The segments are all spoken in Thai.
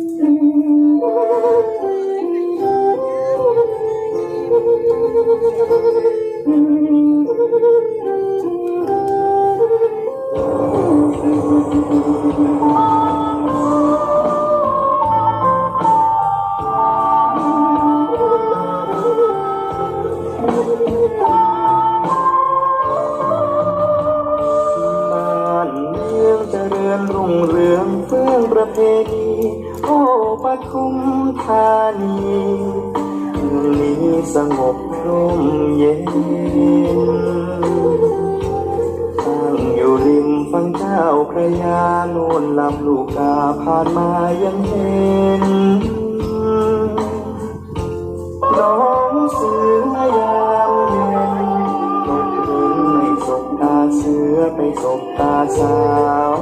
嗯嗯嗯 โอ้ปทุมธานีเมืองนี้สงบร่มเย็นตั้งอยู่ริมฝั่งเจ้าพระยาโน่นลำลูกกาผ่านมายังเห็นน้องเสือยามเย็นก็ถึงไม่สบตาเสือไปสบตาสาว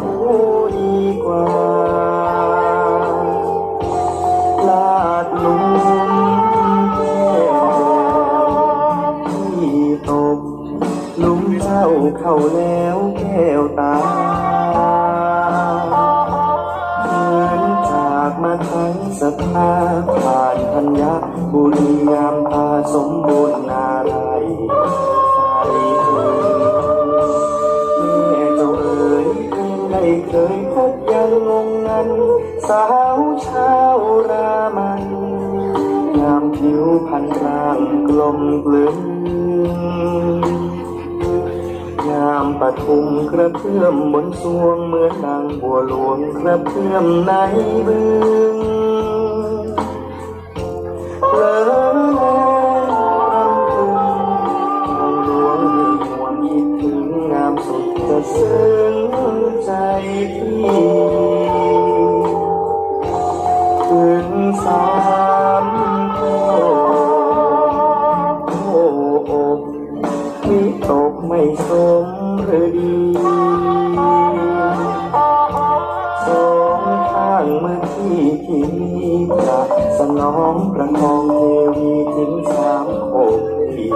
าเข้าแล้วแก้วตาเดินจากมาทั้งสภาผ่านธัญบุรีงามพาสมบูรณ์นาไรใครเอ่ยแม่เจ้าเอ๋ยเพียงได้เคยพบยังงงงันสาวชาวรามันงามผิวพรรณร่างกลมกลืน ทุมกระเพื่อมบนสวงเหมือนดังบัวหลวงกระเพื่อมในบึงเลอลรำพึงเอาหลวงมีหวงคิดถึงงามสุดจะซึ้งใจพี่ถึงสามโอ้โอ้โอ้วิตกไม่สม ที่ที่จะสนองประคองเทวีถึงสามโคกที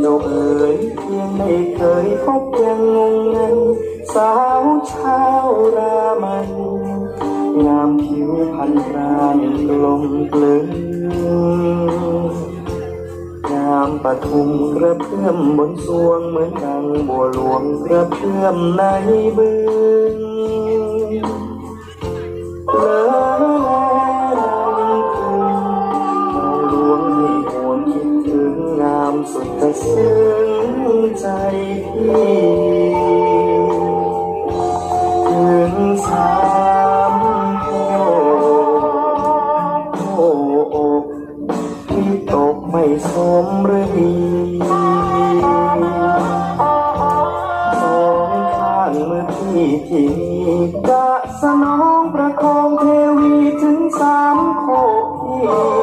เจ้าเอ๋ยเพียงไม่เคยพบยังงงงันสาวชาวรามัน งามผิวพรรณรานลมกลืนงามปทุมกระเพื่อมบนสวงเหมือนดังบัวหลวงกระเพื่อมในบึงเไม่สมหรือดีสองข้างมือพี่ที่กะสนองประคอเทวีถึงสามโคที่